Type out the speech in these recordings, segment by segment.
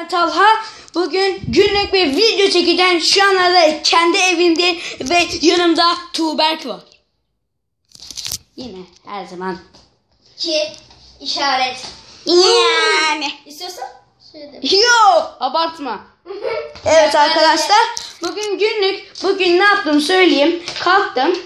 Ben Talha. Bugün günlük bir video çekeceğim. Şu anda kendi evimde ve yanımda Tuğberk var. Yine her zaman. Ki işaret. Yani. İstiyorsan söyle. Yo abartma. Evet arkadaşlar bugün günlük bugün ne yaptım söyleyeyim. Kalktım.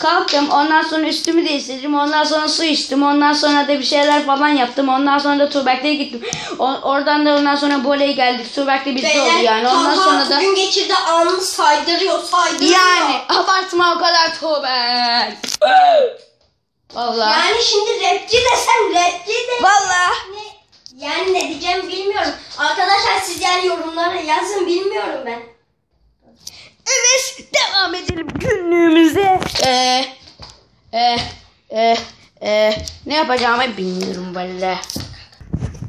Kalktım ondan sonra üstümü değiştirdim ondan sonra su içtim ondan sonra da bir şeyler falan yaptım ondan sonra da Tuğberk'e gittim O- oradan da ondan sonra voley geldik Tuğberk'le bizde oldu yani ondan sonra da gün geçirdi anını saydırıyor saydırıyor. yani abartma o kadar Tuğberk Vallahi Yani şimdi rapçi desem rapçi de. Vallahi Ne? Yani ne diyeceğim bilmiyorum. Arkadaşlar siz yani yorumlara yazın bilmiyorum ben. Evet devam edelim günlüğümüze. Ee, e, e, e, ne yapacağımı bilmiyorum valla.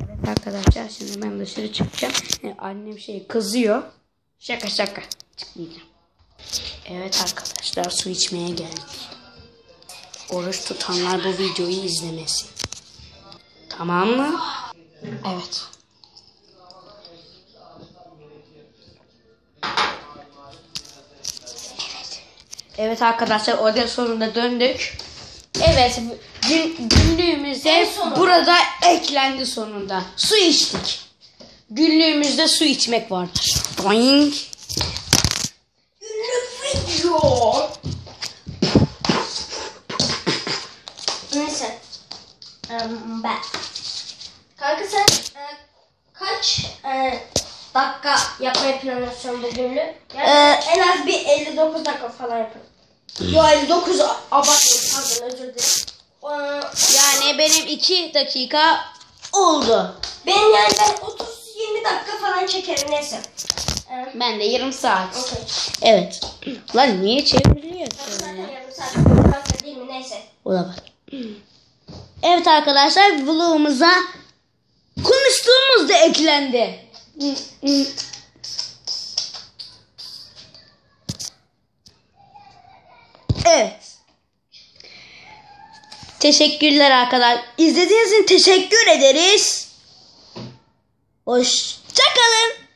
Evet arkadaşlar şimdi ben dışarı çıkacağım. Yani annem şey kızıyor. Şaka şaka. Çıkmayacağım. Evet arkadaşlar su içmeye geldik. Oruç tutanlar bu videoyu izlemesin. Tamam mı? Evet. Evet arkadaşlar oda sonunda döndük. Evet gün, günlüğümüze burada eklendi sonunda. Su içtik. Günlüğümüzde su içmek vardır. Boing. Günlük video. Neyse. Em, ben. Kanka sen e, kaç e, dakika yapmayı planlıyorsun bugünlük? Yani Ee, en az bir 59 dakika falan yaparım. Yo 59 abartmayın pardon özür dilerim. Ee, Yani benim iki dakika oldu. ben yani ben 30-20 dakika falan çekerim neyse. Ee, Ben de yarım saat. Okey. Evet. Lan niye çevriliyorsun Zaten ya? yarım saat dakika değil mi neyse. O da var. Evet arkadaşlar vlogumuza konuştuğumuz da eklendi. Evet. Teşekkürler arkadaşlar. İzlediğiniz için teşekkür ederiz. Hoşçakalın.